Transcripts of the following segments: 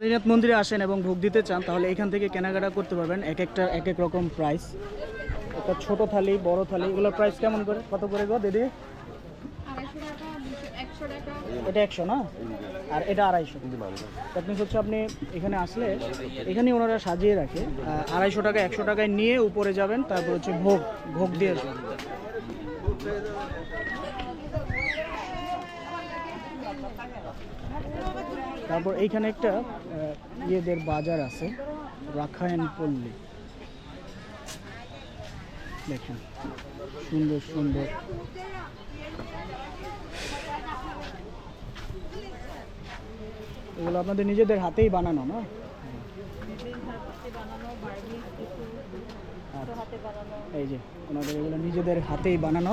কালীনাথ মন্দিরে আসেন এবং ভোগ দিতে চান তাহলে এখান থেকে কেনাকাটা করতে পারবেন। এক একটা এক এক রকম প্রাইস একটা ছোট থালি বড় থালি এগুলোর প্রাইস কেমন করে? কত করে গো দিদি? এটা একশো না? আর এটা আড়াইশো। দ্যাট মিনস হচ্ছে আপনি এখানে আসলে এখানেই ওনারা সাজিয়ে রাখে। আড়াইশো টাকা একশো টাকায় নিয়ে উপরে যাবেন তারপর হচ্ছে ভোগ ভোগ দিয়ে আসবেন। তারপর এইখানে একটা ইয়েদের বাজার আছে রাখায়ন পল্লী। দেখেন সুন্দর সুন্দর। এগুলো আপনাদের নিজেদের হাতেই বানানো না। এই যে ওনাদের এগুলো নিজেদের হাতেই বানানো।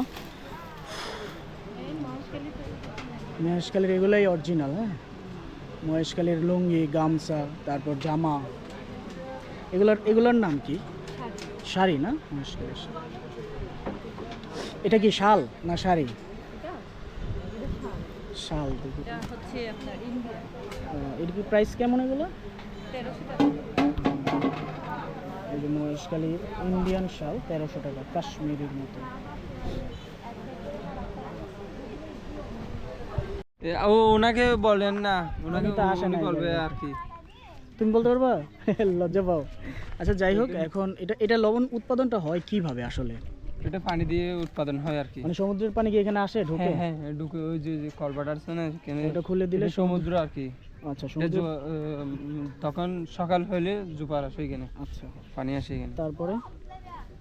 মহেশখালীর এগুলোই অরিজিনাল হ্যাঁ? মহেশখালীর লুঙ্গি গামছা তারপর জামা। এগুলোর এগুলোর নাম কি? শাড়ি। না? মহেশখালীর শাড়ি। এটা কি শাল না শাড়ি? শাল। এর কি প্রাইস কেমন এগুলো? মহেশখালীর ইন্ডিয়ান শাল তেরোশো টাকা কাশ্মীরের মতো। ও ওনাকে বলেন না ওনাকে তো আসে বলবে আর কি। তুমি বলতে পারবা? লজ্জা পাও। আচ্ছা যাই হোক এখন এটা এটা লবণ উৎপাদনটা হয় কীভাবে আসলে? এটা পানি দিয়ে উৎপাদন হয় আর কি। মানে সমুদ্রের পানি কি এখানে আসে ঢোকে? হ্যাঁ হ্যাঁ হ্যাঁ, ঢুকে ওই যে কলবাট আছে না ওটা খুলে দিলে সমুদ্র আর কি। আচ্ছা সমুদ্র তখন সকাল হইলে জুপার আসে এখানে। আচ্ছা। পানি আসে এখানে। তারপরে?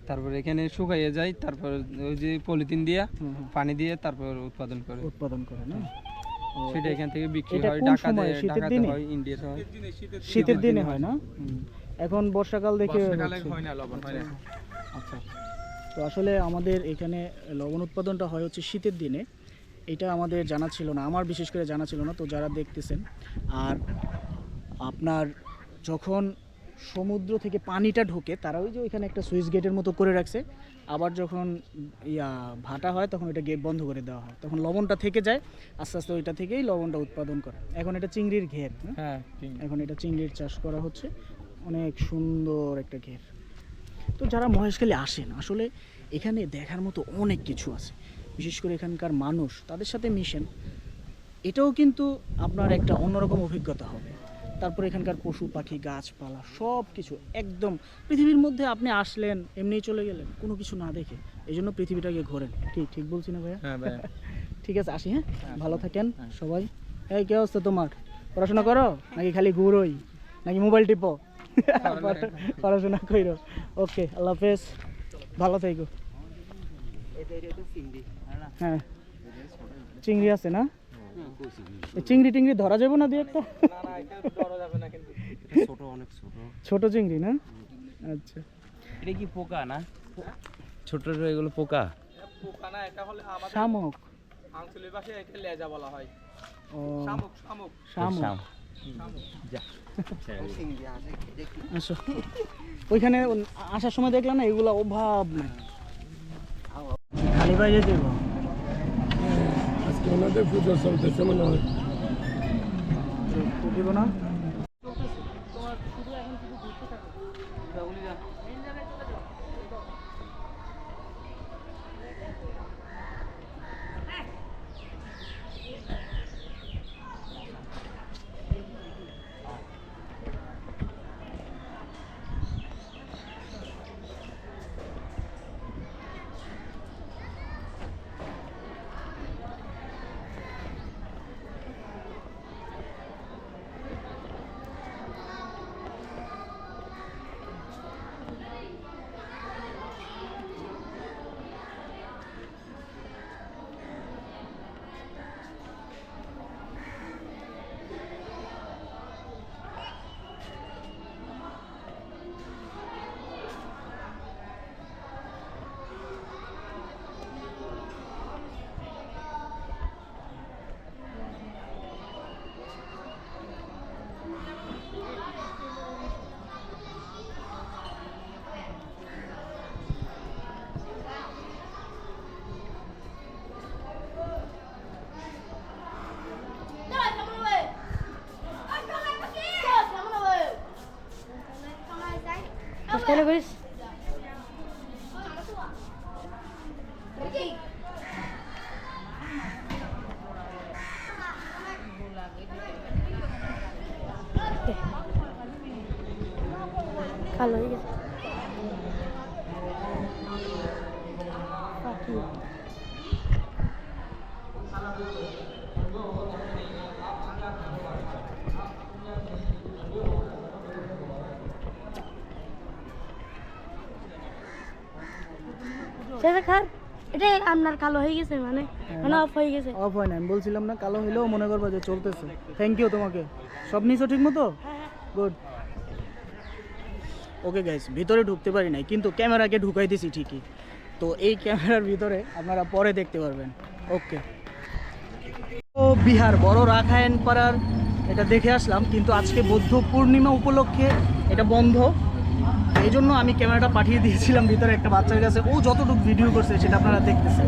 তারপর এখানে শুকাইয়ে যায় তারপর ওই যে পলিথিন দিয়া পানি দিয়ে তারপর উৎপাদন করে। উৎপাদন করে না? সেটা এখান থেকে বিক্রি হয় ঢাকাতে শীতের ঢাকাতে দিনে? হয় ইন্ডিয়াতে হয় শীতের দিনে হয় না? এখন বর্ষাকাল দেখে বর্ষাকালে হয় না লবণ হয় না। আচ্ছা। তো আসলে আমাদের এখানে লবণ উৎপাদনটা হয় হচ্ছে শীতের দিনে। এটা আমাদের জানা ছিল না আমার বিশেষ করে জানা ছিল না তো যারা দেখতেছেন। আর আপনার যখন সমুদ্র থেকে পানিটা ঢোকে তারা ওই যে ওইখানে একটা সুইচ গেটের মতো করে রাখছে। আবার যখন ইয়া ভাটা হয় তখন ওইটা গেট বন্ধ করে দেওয়া হয়। তখন লবণটা থেকে যায় আস্তে আস্তে ওইটা থেকেই লবণটা উৎপাদন করে। এখন এটা চিংড়ির ঘের হ্যাঁ? এখন এটা চিংড়ির চাষ করা হচ্ছে। অনেক সুন্দর একটা ঘের। তো যারা মহেশখালী আসেন আসলে এখানে দেখার মতো অনেক কিছু আছে। বিশেষ করে এখানকার মানুষ তাদের সাথে মিশেন। এটাও কিন্তু আপনার একটা অন্যরকম অভিজ্ঞতা হবে। তারপর এখানকার পশু পাখি গাছপালা সব কিছু একদম পৃথিবীর মধ্যে আপনি আসলেন এমনিই চলে গেলেন কোনো কিছু না দেখে। এই জন্য পৃথিবীটাকে ঘোরেন। ঠিক ঠিক বলছি না ভাইয়া? হ্যাঁ ঠিক আছে আসি হ্যাঁ? ভালো থাকেন সবাই। এই কে অবস্থা তোমার? পড়াশোনা করো? নাকি খালি ঘুরোই? নাকি মোবাইল টিপো? পড়াশোনা কইরো। ওকে আল্লাহ হাফেজ। ভালো থেকো। হ্যাঁ চিংড়ি আছে না? চিংড়ি টিংড়ি ধরা যাবে না দিয়ে একটা? ছোট অনেক ছোট ছোট চিংড়ি না? আচ্ছা। এটা কি পোকা না? ছোট ছোট এগুলো পোকা। পোকা না এটা হলে আমাদের শামুক। আঞ্চলিক ভাষায় একে লেজা বলা হয়। ও। শামুক শামুক। শামুক। ওইখানে আসার সময় দেখলাম না এগুলো অভাব নাই। খালি বাইরে দেবো ওনাদের পুজো চলতেছে মনে হয়। তো দিব না মাঝখানে করিস কালো হয়ে গেছে খার এটা আপনার কালো হয়ে গেছে মানে মানে অফ হয়ে গেছে। অফ হয় না আমি বলছিলাম না কালো হইলেও মনে করব যে চলতেছে। থ্যাংক ইউ তোমাকে। সব নিছো ঠিক মতো? গুড ওকে গাইস ভিতরে ঢুকতে পারি নাই কিন্তু ক্যামেরাকে ঢুকাই দিছি ঠিকই। তো এই ক্যামেরার ভিতরে আপনারা পরে দেখতে পারবেন। ওকে ও বিহার বড় রাখায়ন পাড়ার এটা দেখে আসলাম কিন্তু আজকে বৌদ্ধ পূর্ণিমা উপলক্ষে এটা বন্ধ। এই জন্য আমি ক্যামেরাটা পাঠিয়ে দিয়েছিলাম ভিতরে একটা বাচ্চার কাছে ও যতটুকু ভিডিও করছে সেটা আপনারা দেখতেছেন।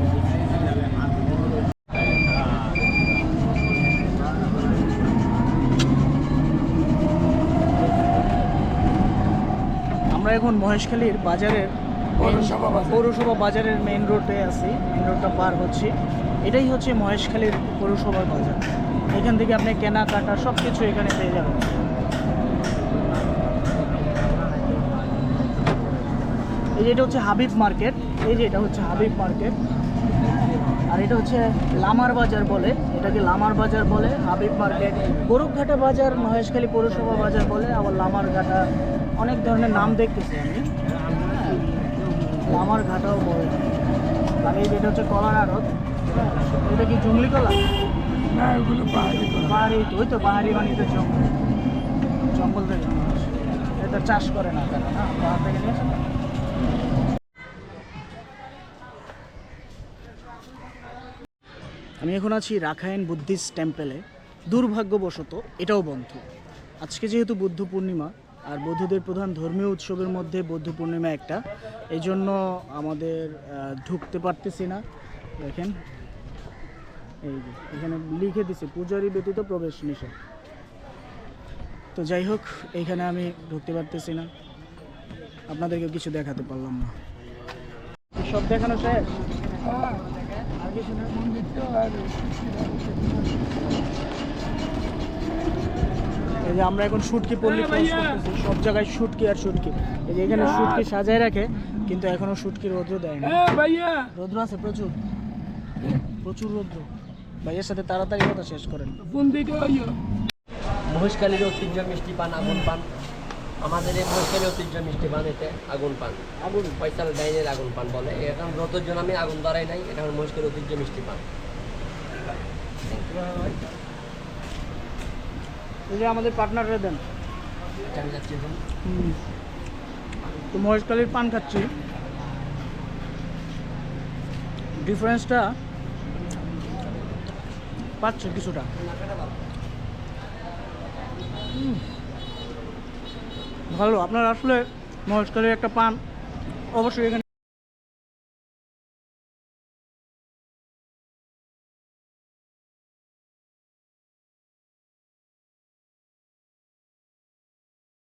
আমরা এখন মহেশখালীর বাজারের পৌরসভা বাজার। পৌরসভা বাজারের মেইন রোডে আছি মেইন রোডটা পার হচ্ছে। এটাই হচ্ছে মহেশখালীর পৌরসভার বাজার। এখান থেকে আপনি কেনাকাটা সব কিছু এখানে পেয়ে যাবেন। এই যে এটা হচ্ছে হাবিব মার্কেট এই যে এটা হচ্ছে হাবিব মার্কেট। আর এটা হচ্ছে লামার বাজার বলে এটাকে লামার বাজার বলে হাবিব মার্কেট। গোরখঘাটা বাজার মহেশখালী পৌরসভা বাজার বলে আবার লামার ঘাটা অনেক ধরনের নাম দেখতেছি আমি। লামার ঘাটাও বলে। আর এই যেটা হচ্ছে কলার আড়ত এটা কি জঙ্গলি কলা? না পাহাড়ি পাহাড়ি ওই তো পাহাড়ি বাণিজ্য জঙ্গল। জঙ্গল থেকে এটা চাষ করে না তারা না? পাহাড় থেকে নিয়ে আমি এখন আছি রাখাইন বুদ্ধিস্ট টেম্পেলে। দুর্ভাগ্যবশত এটাও বন্ধ। আজকে যেহেতু বুদ্ধ পূর্ণিমা, আর বৌদ্ধদের প্রধান ধর্মীয় উৎসবের মধ্যে বৌদ্ধ পূর্ণিমা একটা এই জন্য আমাদের ঢুকতে পারতেছি না। দেখেন, এই যে, এখানে লিখে দিছে, পূজারি ব্যতীত প্রবেশ নিষেধ। তো যাই হোক এইখানে আমি ঢুকতে পারতেছি না। আপনাদেরকে কিছু দেখাতে পারলাম না। সব দেখানো শেষ? হ্যাঁ, এই যে আমরা এখন শুটকি পল্লী সব জায়গায় শুটকি আর শুটকি। এই যে এখানে শুটকি সাজায় রাখে কিন্তু এখনও শুটকি রৌদ্র দেয় না হ্যাঁ ভাইয়া। রৌদ্র আছে প্রচুর। প্রচুর রৌদ্র। ভাইয়ের সাথে তাড়াতাড়ি কথা শেষ করেন। মহেশখালীর ঐতিহ্য মিষ্টি পান আগুন পান। আমাদের এই মহেশখালী ঐতিহ্য মিষ্টি পান এতে আগুন পান। আগুন? পয়সাল ডাইনের আগুন পান বলে। এখন জন্য আমি আগুন ধরাই নাই এটা আমার মহেশখালী ঐতিহ্য মিষ্টি পান। আমাদের পার্টনাররা দেন। তো মহেশকালীর পান খাচ্ছি। ডিফারেন্সটা পাচ্ছে কিছুটা। হুম। ভালো। আপনার আসলে মহেশকালের একটা পান। অবশ্যই এখানে